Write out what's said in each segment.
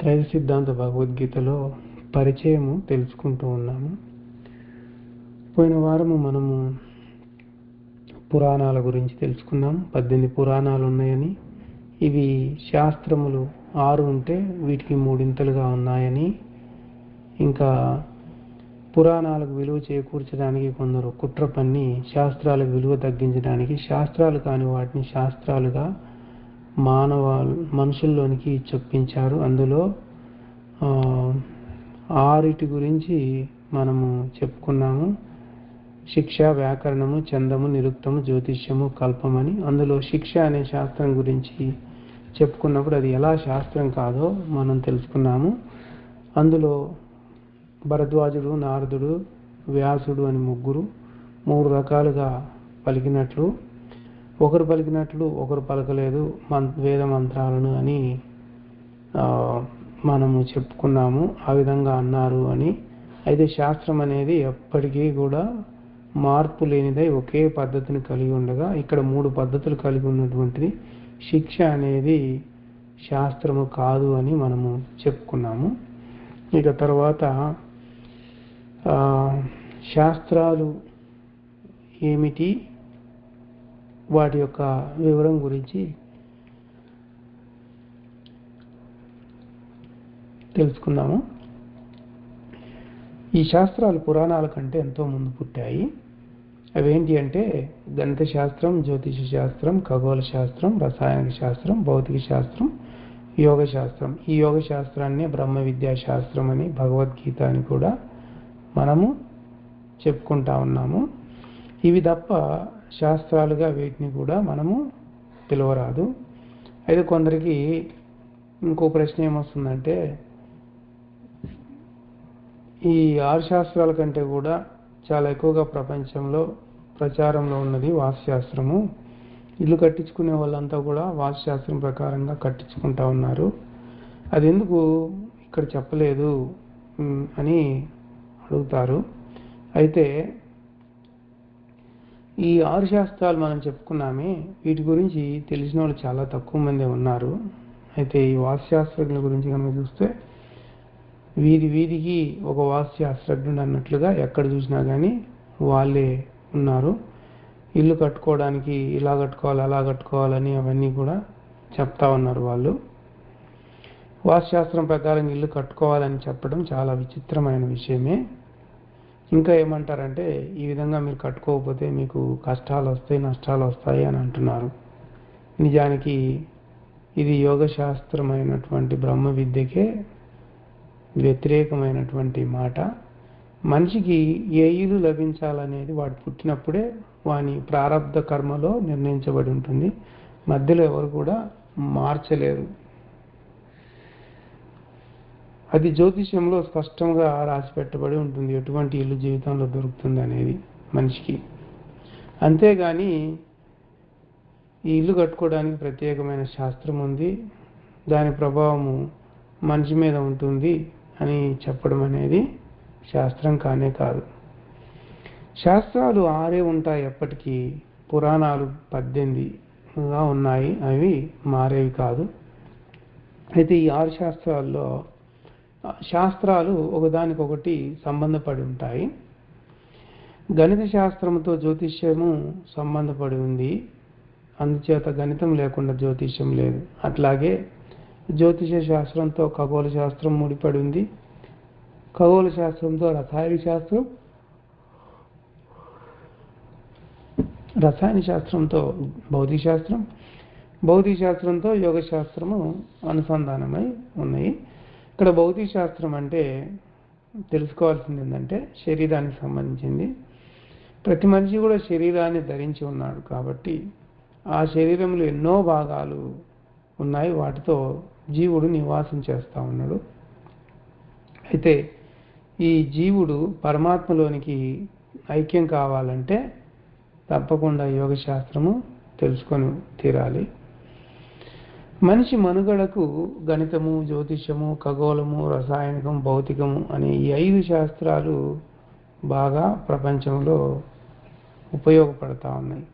త్రైత సిద్ధాంత భగవద్గీతలో పరిచయము తెలుసుకుంటూ ఉన్నాము. పోయిన వారము మనము పురాణాల గురించి తెలుసుకున్నాం. పద్దెనిమిది పురాణాలు ఉన్నాయని ఇవి శాస్త్రములు ఆరు ఉంటే వీటికి మూడింతలుగా ఉన్నాయని ఇంకా పురాణాలకు విలువ చేకూర్చడానికి కొందరు కుట్ర పన్ని శాస్త్రాలకు విలువ తగ్గించడానికి శాస్త్రాలు కాని వాటిని శాస్త్రాలుగా మానవ మనుషుల్లోనికి చొప్పించారు. అందులో ఆరిటి గురించి మనము చెప్పుకున్నాము. శిక్ష వ్యాకరణము చందము నిరుక్తము జ్యోతిష్యము కల్పమని. అందులో శిక్ష అనే శాస్త్రం గురించి చెప్పుకున్నప్పుడు అది ఎలా శాస్త్రం కాదో మనం తెలుసుకున్నాము. అందులో భరద్వాజుడు నారదుడు వ్యాసుడు అని ముగ్గురు మూడు రకాలుగా పలికినట్లు ఒకరు పలికినట్లు ఒకరు పలకలేదు మం వేద మంత్రాలను అని మనము చెప్పుకున్నాము ఆ విధంగా అన్నారు అని. అయితే శాస్త్రం అనేది ఎప్పటికీ కూడా మార్పు లేనిదై ఒకే పద్ధతిని కలిగి ఉండగా ఇక్కడ మూడు పద్ధతులు కలిగి ఉన్నటువంటిది. శిక్ష అనేది శాస్త్రము కాదు అని మనము చెప్పుకున్నాము. ఇక తర్వాత శాస్త్రాలు ఏమిటి? వాటి యొక్క వివరం గురించి తెలుసుకున్నాము ఈ శాస్త్రాలు పురాణాల కంటే ఎంతో ముందు పుట్టాయి. అవేంటి అంటే గణిత శాస్త్రం జ్యోతిష శాస్త్రం ఖగోళ శాస్త్రం రసాయనిక శాస్త్రం భౌతిక శాస్త్రం యోగ శాస్త్రం ఈ యోగ శాస్త్రాన్ని బ్రహ్మ విద్యా శాస్త్రం అని భగవద్గీత అని కూడా మనము చెప్పుకుంటా ఉన్నాము. ఇవి తప్ప శాస్త్రాలుగా వీటిని కూడా మనము పిలవరాదు. అయితే కొందరికి ఇంకో ప్రశ్న ఏమొస్తుందంటే ఈ ఆరు శాస్త్రాల కంటే కూడా చాలా ఎక్కువగా ప్రపంచంలో ప్రచారంలో ఉన్నది వాస్తుశాస్త్రము. ఇల్లు కట్టించుకునే వాళ్ళంతా కూడా వాస్తుశాస్త్రం ప్రకారంగా కట్టించుకుంటా ఉన్నారు. అది ఎందుకు ఇక్కడ చెప్పలేదు అని అడుగుతారు. అయితే ఈ ఆరు శాస్త్రాలు మనం చెప్పుకున్నామే వీటి గురించి తెలిసిన వాళ్ళు చాలా తక్కువ మందే ఉన్నారు. అయితే ఈ వాస్తుశాస్త్రజ్ఞుల గురించి కనుక చూస్తే వీధి వీధికి ఒక వాస్తుశాస్త్రజ్ఞుడు అన్నట్లుగా ఎక్కడ చూసినా కానీ వాళ్ళే ఉన్నారు. ఇల్లు కట్టుకోవడానికి ఇలా కట్టుకోవాలి అలా కట్టుకోవాలని అవన్నీ కూడా చెప్తా ఉన్నారు వాళ్ళు. వాస్తుశాస్త్రం ప్రకారం ఇల్లు కట్టుకోవాలని చెప్పడం చాలా విచిత్రమైన విషయమే. ఇంకా ఏమంటారంటే ఈ విధంగా మీరు కట్టుకోకపోతే మీకు కష్టాలు వస్తాయి నష్టాలు వస్తాయి అని అంటున్నారు. నిజానికి ఇది యోగశాస్త్రమైనటువంటి బ్రహ్మ విద్యకే వ్యతిరేకమైనటువంటి మాట. మనిషికి ఏ ఇల్లు లభించాలనేది వాడు పుట్టినప్పుడే వాని ప్రారంధ కర్మలో నిర్ణయించబడి ఉంటుంది. మధ్యలో ఎవరు కూడా మార్చలేరు. అది జ్యోతిష్యంలో స్పష్టంగా రాసి పెట్టబడి ఉంటుంది. ఎటువంటి ఇల్లు జీవితంలో దొరుకుతుంది అనేది మనిషికి. అంతేగాని ఈ ఇల్లు కట్టుకోవడానికి ప్రత్యేకమైన శాస్త్రం ఉంది. దాని ప్రభావము మనిషి మీద ఉంటుంది అని చెప్పడం అనేది శాస్త్రం కానే కాదు. శాస్త్రాలు ఆరే ఉంటాయి ఎప్పటికీ పురాణాలు పద్దెనిమిదిగా ఉన్నాయి. అవి మారేవి కాదు. అయితే ఈ ఆరు శాస్త్రాల్లో శాస్త్రాలు ఒకదానికొకటి సంబంధపడి ఉంటాయి. గణిత శాస్త్రంతో జ్యోతిష్యము సంబంధపడి ఉంది. అందుచేత గణితం లేకుండా జ్యోతిష్యం లేదు. అట్లాగే జ్యోతిష శాస్త్రంతో ఖగోళ శాస్త్రం ముడిపడి ఉంది. ఖగోళ శాస్త్రంతో రసాయన శాస్త్రం రసాయన శాస్త్రంతో భౌతిక శాస్త్రం భౌతిక శాస్త్రంతో యోగ శాస్త్రము అనుసంధానమై ఉన్నాయి. ఇక్కడ భౌతిక శాస్త్రం అంటే తెలుసుకోవాల్సింది ఏంటంటే శరీరానికి సంబంధించింది. ప్రతి మనిషి కూడా శరీరాన్ని ధరించి ఉన్నాడు కాబట్టి ఆ శరీరంలో ఎన్నో భాగాలు ఉన్నాయి. వాటితో జీవుడు నివాసం చేస్తూ ఉన్నాడు. అయితే ఈ జీవుడు పరమాత్మలోనికి ఐక్యం కావాలంటే తప్పకుండా యోగ శాస్త్రము తెలుసుకొని తీరాలి. మనిషి మనుగడకు గణితము జ్యోతిషము ఖగోళము రసాయనికం భౌతికము అనే ఈ ఐదు శాస్త్రాలు బాగా ప్రపంచంలో ఉపయోగపడతా ఉన్నాయి.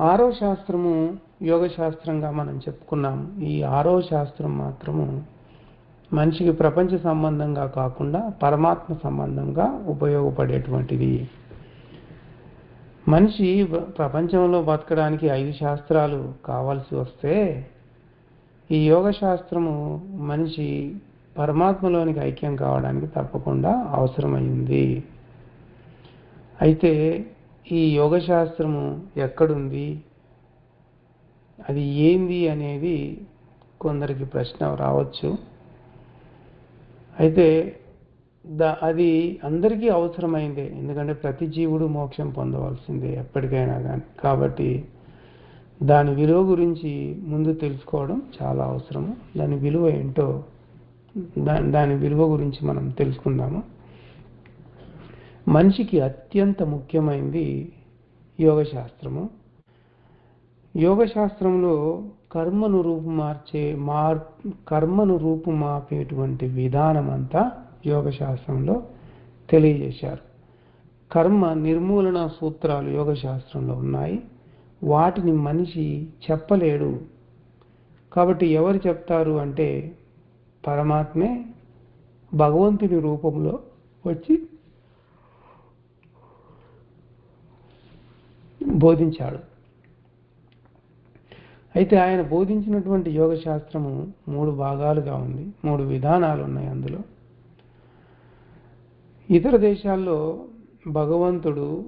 ఆరో శాస్త్రము యోగ శాస్త్రంగా మనం చెప్పుకున్నాము ఈ ఆరో శాస్త్రం మాత్రము మనిషికి ప్రపంచ సంబంధంగా కాకుండా పరమాత్మ సంబంధంగా ఉపయోగపడేటువంటిది. మనిషి ప్రపంచంలో బతకడానికి ఐదు శాస్త్రాలు కావాల్సి వస్తే ఈ యోగ శాస్త్రము మనిషి పరమాత్మలోనికి ఐక్యం కావడానికి తప్పకుండా అవసరమైంది. అయితే ఈ యోగ శాస్త్రము ఎక్కడుంది? అది ఏంది అనేది కొందరికి ప్రశ్న రావచ్చు. అయితే దా అది అందరికీ అవసరమైందే. ఎందుకంటే ప్రతి జీవుడు మోక్షం పొందవలసిందే ఎప్పటికైనా కానీ కాబట్టి దాని విలువ గురించి ముందు తెలుసుకోవడం చాలా అవసరము. దాని విలువ ఏంటో దాని దాని విలువ గురించి మనం తెలుసుకుందాము. మనిషికి అత్యంత ముఖ్యమైనది యోగ శాస్త్రము యోగ శాస్త్రంలో కర్మను రూపుమార్చే మార్ కర్మను రూపుమాపేటువంటి విధానం అంతా యోగ శాస్త్రంలో తెలియజేశారు. కర్మ నిర్మూలన సూత్రాలు యోగ శాస్త్రంలో ఉన్నాయి. వాటిని మనిషి చెప్పలేడు. కాబట్టి ఎవరు చెప్తారు అంటే పరమాత్మే భగవంతుని రూపంలో వచ్చి బోధించాడు. అయితే ఆయన బోధించినటువంటి యోగ శాస్త్రము మూడు భాగాలుగా ఉంది. మూడు విధానాలు ఉన్నాయి అందులో. ఇతర దేశాల్లో భగవంతుడు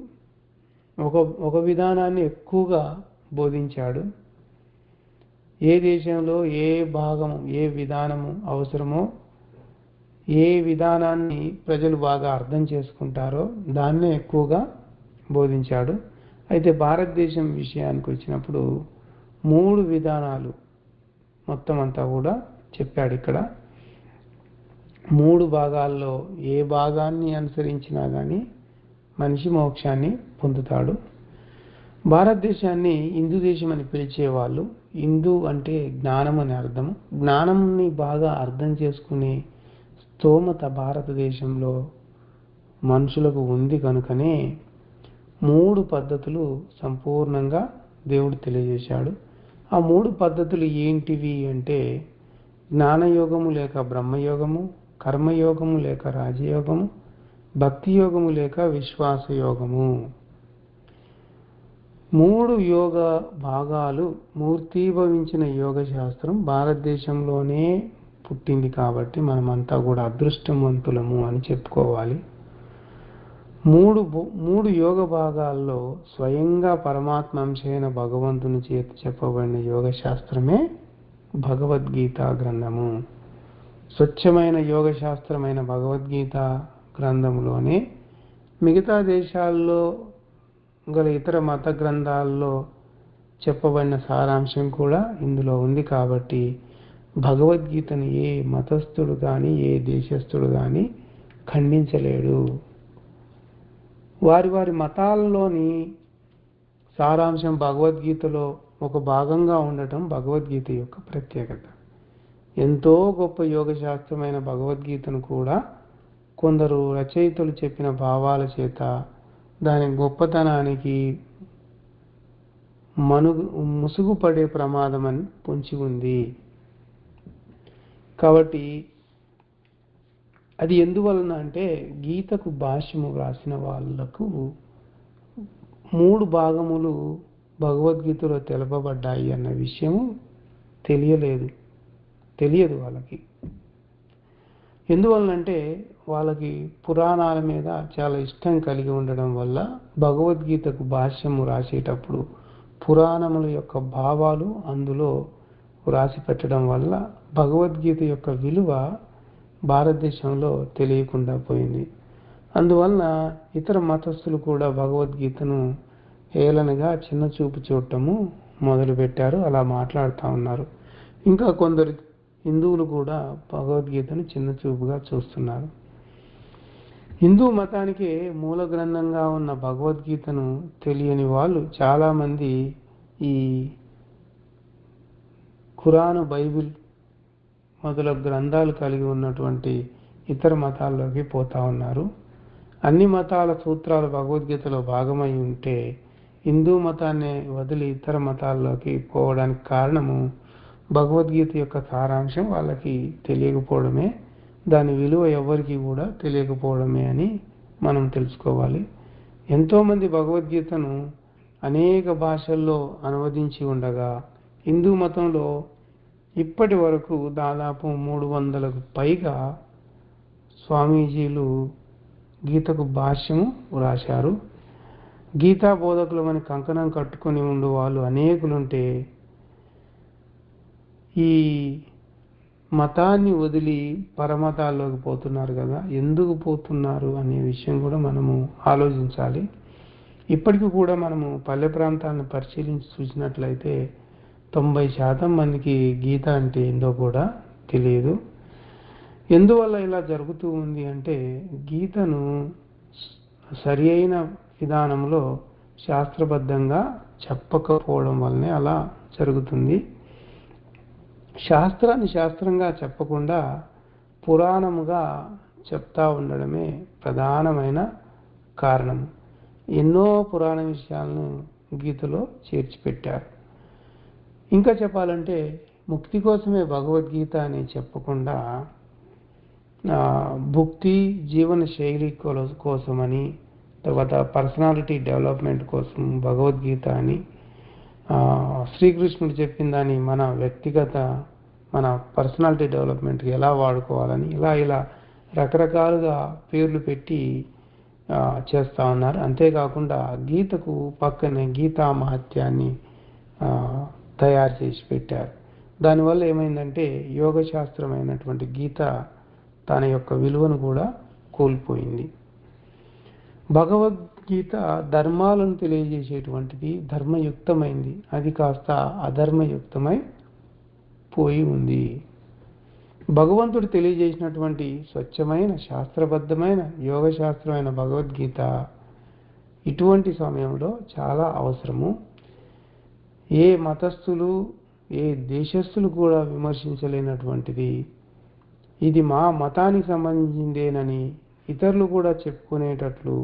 ఒక ఒక విధానాన్ని ఎక్కువగా బోధించాడు. ఏ దేశంలో ఏ భాగము ఏ విధానము అవసరమో ఏ విధానాన్ని ప్రజలు బాగా అర్థం చేసుకుంటారో దాన్నే ఎక్కువగా బోధించాడు. అయితే భారతదేశం విషయానికి వచ్చినప్పుడు మూడు విధానాలు మొత్తం అంతా కూడా చెప్పాడు ఇక్కడ. మూడు భాగాల్లో ఏ భాగాన్ని అనుసరించినా కానీ మనిషి మోక్షాన్ని పొందుతాడు. భారతదేశాన్ని హిందూ దేశం అని పిలిచేవాళ్ళు హిందూ అంటే జ్ఞానం అని అర్థం. జ్ఞానంని బాగా అర్థం చేసుకునే స్తోమత భారతదేశంలో మనుషులకు ఉంది కనుకనే మూడు పద్ధతులు సంపూర్ణంగా దేవుడు తెలియజేశాడు. ఆ మూడు పద్ధతులు ఏంటివి అంటే జ్ఞానయోగము లేక బ్రహ్మయోగము కర్మయోగము లేక రాజయోగము భక్తి యోగము లేక విశ్వాస యోగము మూడు యోగ భాగాలు మూర్తీభవించిన యోగ శాస్త్రం భారతదేశంలోనే పుట్టింది కాబట్టి మనమంతా కూడా అదృష్టవంతులము అని చెప్పుకోవాలి. మూడు మూడు యోగ భాగాల్లో స్వయంగా పరమాత్మ అంశైన భగవంతుని చేతి చెప్పబడిన యోగ శాస్త్రమే భగవద్గీత గ్రంథము. స్వచ్ఛమైన యోగ శాస్త్రమైన భగవద్గీత గ్రంథంలోనే మిగతా దేశాల్లో గల ఇతర మత గ్రంథాల్లో చెప్పబడిన సారాంశం కూడా ఇందులో ఉంది కాబట్టి భగవద్గీతను ఏ మతస్థుడు కానీ ఏ దేశస్థుడు కానీ ఖండించలేడు. వారి వారి మతాల్లోని సారాంశం భగవద్గీతలో ఒక భాగంగా ఉండటం భగవద్గీత యొక్క ప్రత్యేకత. ఎంతో గొప్ప యోగ శాస్త్రమైన భగవద్గీతను కూడా కొందరు రచయితలు చెప్పిన భావాల చేత దాని గొప్పతనానికి మనుగు ముసుగుపడే ప్రమాదం అని పొంచి ఉంది. కాబట్టి అది ఎందువలన అంటే గీతకు భాష్యము వ్రాసిన వాళ్ళకు మూడు భాగములు భగవద్గీతలో తెలపబడ్డాయి అన్న విషయము తెలియలేదు. తెలియదు వాళ్ళకి. ఎందువలనంటే వాళ్ళకి పురాణాల మీద చాలా ఇష్టం కలిగి ఉండడం వల్ల భగవద్గీతకు భాష్యము రాసేటప్పుడు పురాణముల యొక్క భావాలు అందులో వ్రాసి పెట్టడం వల్ల భగవద్గీత యొక్క విలువ భారతదేశంలో తెలియకుండా పోయింది. అందువలన ఇతర మతస్థులు కూడా భగవద్గీతను ఏలనగా చిన్న చూపు చూడటము మొదలుపెట్టారు. అలా మాట్లాడుతూ ఉన్నారు. ఇంకా కొందరు హిందువులు కూడా భగవద్గీతను చిన్న చూపుగా చూస్తున్నారు. హిందూ మతానికి మూల గ్రంథంగా ఉన్న భగవద్గీతను తెలియని వాళ్ళు చాలామంది ఈ ఖురాను బైబిల్ మొదలగు గ్రంథాలు కలిగి ఉన్నటువంటి ఇతర మతాల్లోకి పోతా ఉన్నారు. అన్ని మతాల సూత్రాలు భగవద్గీతలో భాగమై ఉంటే హిందూ మతాన్ని వదిలి ఇతర మతాల్లోకి పోవడానికి కారణము భగవద్గీత యొక్క సారాంశం వాళ్ళకి తెలియకపోవడమే దాని విలువ ఎవరికి కూడా తెలియకపోవడమే అని మనం తెలుసుకోవాలి. ఎంతోమంది భగవద్గీతను అనేక భాషల్లో అనువదించి ఉండగా హిందూ మతంలో ఇప్పటి వరకు దాదాపు మూడు వందలకు పైగా స్వామీజీలు గీతకు భాష్యము వ్రాశారు. గీతా బోధకులమని కంకణం కట్టుకొని ఉండు వాళ్ళు అనేకులుంటే ఈ మతాన్ని వదిలి పరమతాల్లోకి పోతున్నారు కదా ఎందుకు పోతున్నారు అనే విషయం కూడా మనము ఆలోచించాలి. ఇప్పటికి కూడా మనము పల్లె ప్రాంతాలను పరిశీలించి చూసినట్లయితే తొంభై శాతం మందికి గీత అంటే ఏందో కూడా తెలియదు. ఎందువల్ల ఇలా జరుగుతూ ఉంది అంటే గీతను సరి అయిన విధానంలో శాస్త్రబద్ధంగా చెప్పకపోవడం వల్లనే అలా జరుగుతుంది. శాస్త్రాన్ని శాస్త్రంగా చెప్పకుండా పురాణముగా చెప్తా ఉండడమే ప్రధానమైన కారణం. ఎన్నో పురాణ విషయాలను గీతలో చేర్చిపెట్టారు. ఇంకా చెప్పాలంటే ముక్తి కోసమే భగవద్గీత అని చెప్పకుండా భుక్తి జీవన శైలి కోసమని తర్వాత పర్సనాలిటీ డెవలప్మెంట్ కోసం భగవద్గీత అని శ్రీకృష్ణుడు చెప్పిన దాన్ని మన వ్యక్తిగత మన పర్సనాలిటీ డెవలప్మెంట్కి ఎలా వాడుకోవాలని ఇలా ఇలా రకరకాలుగా పేర్లు పెట్టి చేస్తూ ఉన్నారు. అంతేకాకుండా గీతకు పక్కనే గీతా మహత్యాన్ని తయారు చేసి పెట్టారు. దానివల్ల ఏమైందంటే యోగ శాస్త్రమైనటువంటి గీత తన యొక్క విలువను కూడా కోల్పోయింది. భగవద్ గీత ధర్మాలను తెలియజేసేటువంటిది ధర్మయుక్తమైంది. అది కాస్త అధర్మయుక్తమై పోయి ఉంది. భగవంతుడు తెలియజేసినటువంటి స్వచ్ఛమైన శాస్త్రబద్ధమైన యోగ శాస్త్రమైన భగవద్గీత ఇటువంటి సమయంలో చాలా అవసరము. ఏ మతస్థులు ఏ దేశస్థులు కూడా విమర్శించలేనటువంటిది. ఇది మా మతానికి సంబంధించిందేనని ఇతరులు కూడా చెప్పుకునేటట్లు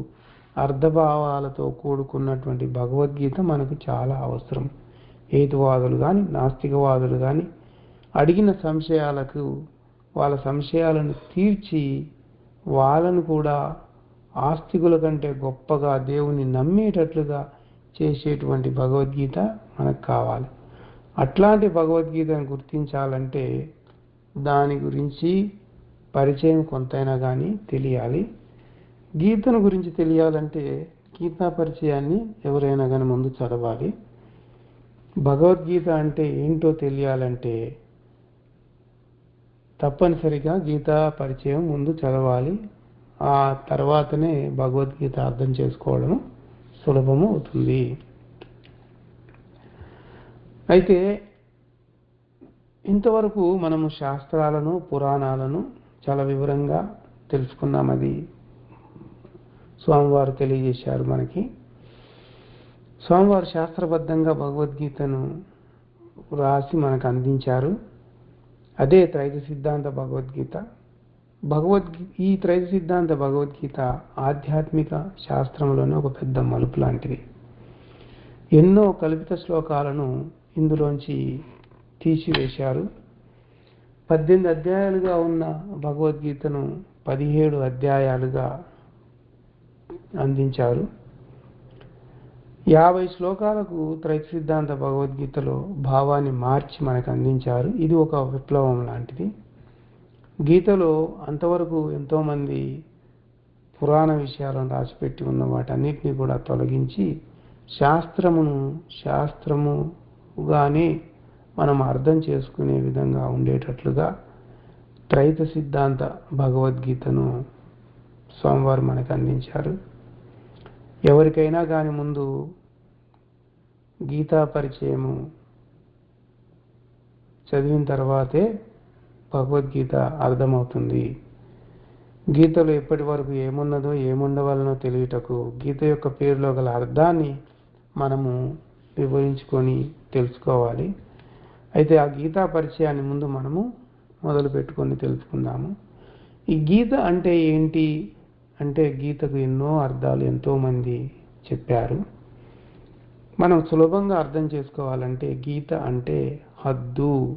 అర్ధభావాలతో కూడుకున్నటువంటి భగవద్గీత మనకు చాలా అవసరం. హేతువాదులు కానీ నాస్తికవాదులు కానీ అడిగిన సంశయాలకు వాళ్ళ సంశయాలను తీర్చి వాళ్ళను కూడా ఆస్తికుల కంటే గొప్పగా దేవుని నమ్మేటట్లుగా చేసేటువంటి భగవద్గీత మనకు కావాలి. అట్లాంటి భగవద్గీతను గుర్తించాలంటే దాని గురించి పరిచయం కొంతైనా కానీ తెలియాలి. గీతను గురించి తెలియాలంటే గీతా పరిచయాన్ని ఎవరైనా కానీ ముందు చదవాలి. భగవద్గీత అంటే ఏంటో తెలియాలంటే తప్పనిసరిగా గీతా పరిచయం ముందు చదవాలి. ఆ తర్వాతనే భగవద్గీత అర్థం చేసుకోవడం సులభము అవుతుంది. అయితే ఇంతవరకు మనము శాస్త్రాలను పురాణాలను చాలా వివరంగా తెలుసుకున్నాం అది స్వామివారు తెలియజేశారు మనకి. స్వామివారు శాస్త్రబద్ధంగా భగవద్గీతను రాసి మనకు అందించారు. అదే త్రైత సిద్ధాంత భగవద్గీత. భగవద్గీ ఈ త్రైత సిద్ధాంత భగవద్గీత ఆధ్యాత్మిక శాస్త్రంలోనే ఒక పెద్ద మలుపు లాంటిది. ఎన్నో కల్పిత శ్లోకాలను ఇందులోంచి తీసివేశారు. పద్దెనిమిది అధ్యాయాలుగా ఉన్న భగవద్గీతను పదిహేడు అధ్యాయాలుగా అందించారు. యాభై శ్లోకాలకు త్రైత సిద్ధాంత భగవద్గీతలో భావాన్ని మార్చి మనకు అందించారు. ఇది ఒక విప్లవం లాంటిది. గీతలో అంతవరకు ఎంతోమంది పురాణ విషయాలను రాసిపెట్టి ఉన్న వాటన్నిటిని కూడా తొలగించి శాస్త్రమును శాస్త్రముగానే మనం అర్థం చేసుకునే విధంగా ఉండేటట్లుగా త్రైత సిద్ధాంత భగవద్గీతను స్వామివారు మనకు అందించారు. ఎవరికైనా కానీ ముందు గీతా పరిచయము చదివిన తర్వాతే భగవద్గీత అర్థమవుతుంది. గీతలో ఎప్పటి వరకు ఏమున్నదో ఏముండవలనో తెలియటకు గీత యొక్క పేరులో గల అర్థాన్ని మనము వివరించుకొని తెలుసుకోవాలి. అయితే ఆ గీతా పరిచయాన్ని ముందు మనము మొదలు పెట్టుకొని తెలుసుకుందాము. ఈ గీత అంటే ఏంటి? అంటే గీతకు ఎన్నో అర్థాలు ఎంతోమంది చెప్పారు. మనం సులభంగా అర్థం చేసుకోవాలంటే గీత అంటే హద్దు.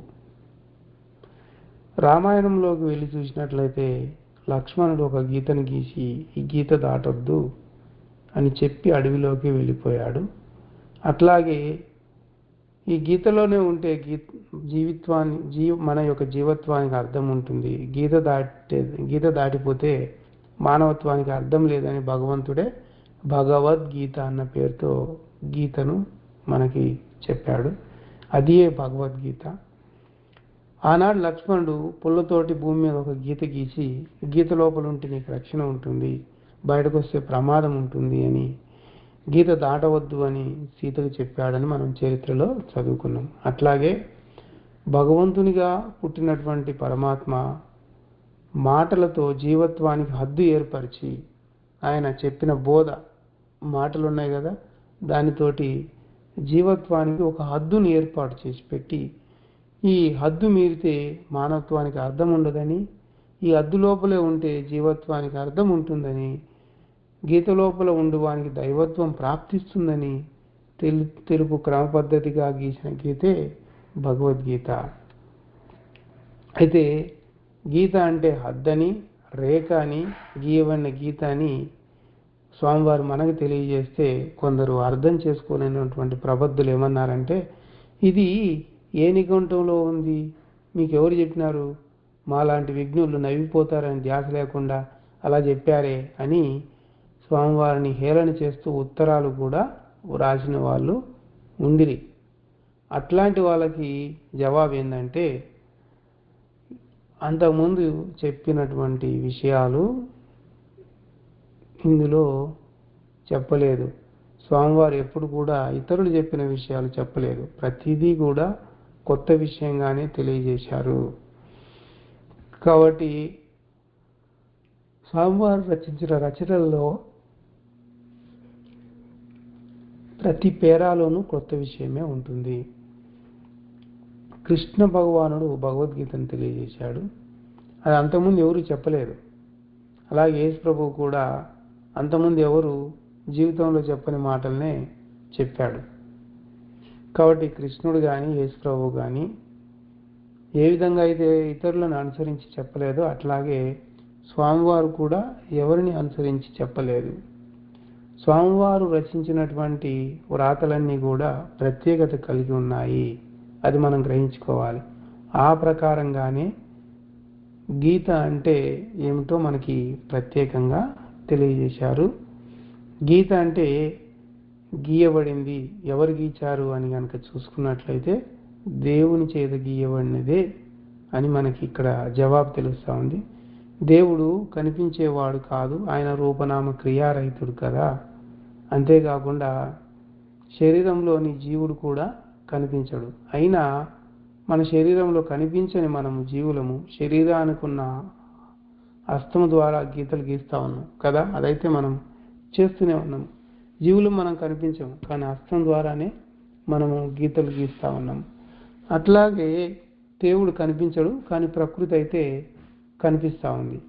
రామాయణంలోకి వెళ్ళి చూసినట్లయితే లక్ష్మణుడు ఒక గీతను గీసి ఈ గీత దాటొద్దు అని చెప్పి అడవిలోకి వెళ్ళిపోయాడు. అట్లాగే ఈ గీతలోనే ఉంటే గీ జీవిత్వాన్ని జీ మన యొక్క జీవత్వానికి అర్థం ఉంటుంది. గీత దాటే గీత దాటిపోతే మానవత్వానికి అర్థం లేదని భగవంతుడే భగవద్గీత అన్న పేరుతో గీతను మనకి చెప్పాడు. అదియే భగవద్గీత. ఆనాడు లక్ష్మణుడు పుల్లతోటి భూమి మీద ఒక గీత గీసి గీత లోపల ఉంటే నీకు రక్షణ ఉంటుంది బయటకు వస్తే ప్రమాదం ఉంటుంది అని గీత దాటవద్దు అని సీతకు చెప్పాడని మనం చరిత్రలో చదువుకున్నాం. అట్లాగే భగవంతునిగా పుట్టినటువంటి పరమాత్మ మాటలతో జీవత్వానికి హద్దు ఏర్పరిచి ఆయన చెప్పిన బోధ మాటలు ఉన్నాయి కదా? దానితోటి జీవత్వానికి ఒక హద్దుని ఏర్పాటు చేసి పెట్టి ఈ హద్దు మీరితే మానవత్వానికి అర్థం ఉండదని ఈ హద్దు లోపలే ఉంటే జీవత్వానికి అర్థం ఉంటుందని గీత లోపల ఉండువానికి దైవత్వం ప్రాప్తిస్తుందని తెలు తెలుపు క్రమ పద్ధతిగా గీసిన గీతే భగవద్గీత. అయితే గీత అంటే హద్దని రేఖ అని గీయబడిన గీత అని స్వామివారు మనకు తెలియజేస్తే కొందరు అర్థం చేసుకోలేనటువంటి ప్రబద్ధులు ఏమన్నారంటే ఇది ఏ నిఘంటంలో ఉంది? మీకు ఎవరు చెప్పినారు? మాలాంటి విఘ్నులు నవ్విపోతారని ధ్యాస లేకుండా అలా చెప్పారే అని స్వామివారిని హేళన చేస్తూ ఉత్తరాలు కూడా వ్రాసిన వాళ్ళు ఉండిరి. అట్లాంటి వాళ్ళకి జవాబు ఏంటంటే అంతకుముందు చెప్పినటువంటి విషయాలు ఇందులో చెప్పలేదు. స్వామివారు ఎప్పుడు కూడా ఇతరులు చెప్పిన విషయాలు చెప్పలేదు. ప్రతిదీ కూడా కొత్త విషయంగానే తెలియజేశారు. కాబట్టి స్వామివారు రచించిన రచనల్లో ప్రతి పేరాలోనూ కొత్త విషయమే ఉంటుంది. కృష్ణ భగవానుడు భగవద్గీతను తెలియజేశాడు. అది అంతకుముందు ఎవరు చెప్పలేదు. అలాగే యేసు ప్రభు కూడా అంతకుముందు ఎవరు జీవితంలో చెప్పని మాటలనే చెప్పాడు. కాబట్టి కృష్ణుడు కానీ యేసు ప్రభు కానీ ఏ విధంగా అయితే ఇతరులను అనుసరించి చెప్పలేదో అట్లాగే స్వామివారు కూడా ఎవరిని అనుసరించి చెప్పలేదు. స్వామివారు రచించినటువంటి వ్రాతలన్నీ కూడా ప్రత్యేకత కలిగి ఉన్నాయి. అది మనం గ్రహించుకోవాలి. ఆ ప్రకారంగానే గీత అంటే ఏమిటో మనకి ప్రత్యేకంగా తెలియజేశారు. గీత అంటే గీయబడింది ఎవరు గీచారు అని కనుక చూసుకున్నట్లయితే దేవుని చేత గీయబడినదే అని మనకి ఇక్కడ జవాబు తెలుస్తూ ఉంది. దేవుడు కనిపించేవాడు కాదు ఆయన రూపనామ క్రియారహితుడు కదా. అంతేకాకుండా శరీరంలోని జీవుడు కూడా కనిపించడు. అయినా మన శరీరంలో కనిపించని మనము జీవులము శరీరానికున్న అస్తము ద్వారా గీతలు గీస్తూ ఉన్నాం కదా? అదైతే మనం చేస్తూనే ఉన్నాం. జీవులు మనం కనిపించము కానీ అస్తం ద్వారానే మనము గీతలు గీస్తా ఉన్నాం. అట్లాగే దేవుడు కనిపించడు కానీ ప్రకృతి అయితే కనిపిస్తూ ఉంది.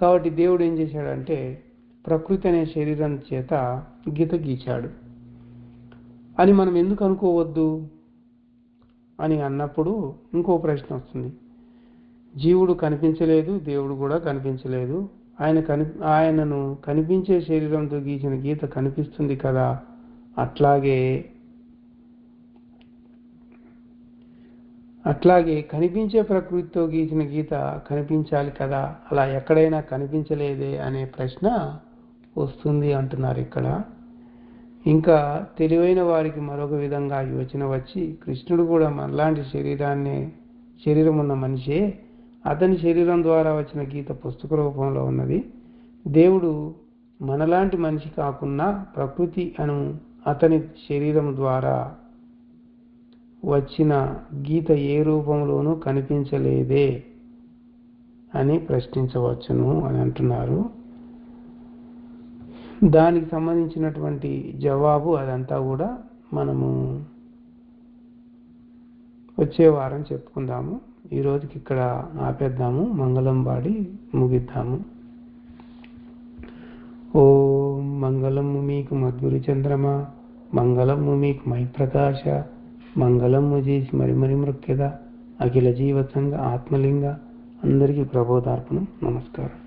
కాబట్టి దేవుడు ఏం చేశాడంటే ప్రకృతి అనే శరీరం చేత గీత గీచాడు. అని మనం ఎందుకు అనుకోవద్దు? అని అన్నప్పుడు ఇంకో ప్రశ్న వస్తుంది. జీవుడు కనిపించలేదు దేవుడు కూడా కనిపించలేదు. ఆయన కని ఆయనను కనిపించే శరీరంతో గీసిన గీత కనిపిస్తుంది కదా. అట్లాగే అట్లాగే కనిపించే ప్రకృతితో గీసిన గీత కనిపించాలి కదా. అలా ఎక్కడైనా కనిపించలేదే అనే ప్రశ్న వస్తుంది అంటున్నారు ఇక్కడ. ఇంకా తెలివైన వారికి మరొక విధంగా యోచన వచ్చి కృష్ణుడు కూడా మనలాంటి శరీరాన్ని శరీరం ఉన్న మనిషే. అతని శరీరం ద్వారా వచ్చిన గీత పుస్తక రూపంలో ఉన్నది. దేవుడు మనలాంటి మనిషి కాకున్నా ప్రకృతి అను అతని శరీరం ద్వారా వచ్చిన గీత ఏ రూపంలోనూ కనిపించలేదే అని ప్రశ్నించవచ్చును అని అంటున్నారు. దానికి సంబంధించినటువంటి జవాబు అదంతా కూడా మనము వచ్చే వారం చెప్పుకుందాము. ఈ రోజుకి ఇక్కడ ఆపేద్దాము. మంగళం వాడి ముగిద్దాము. ఓ మంగళము మీకు మద్గురి చంద్రమ మంగళము మీకు మైప్రకాశ మంగళము చేసి మరి మరి మృక్యద అఖిల జీవసంగ ఆత్మలింగ అందరికీ ప్రబోధార్పణం. నమస్కారం.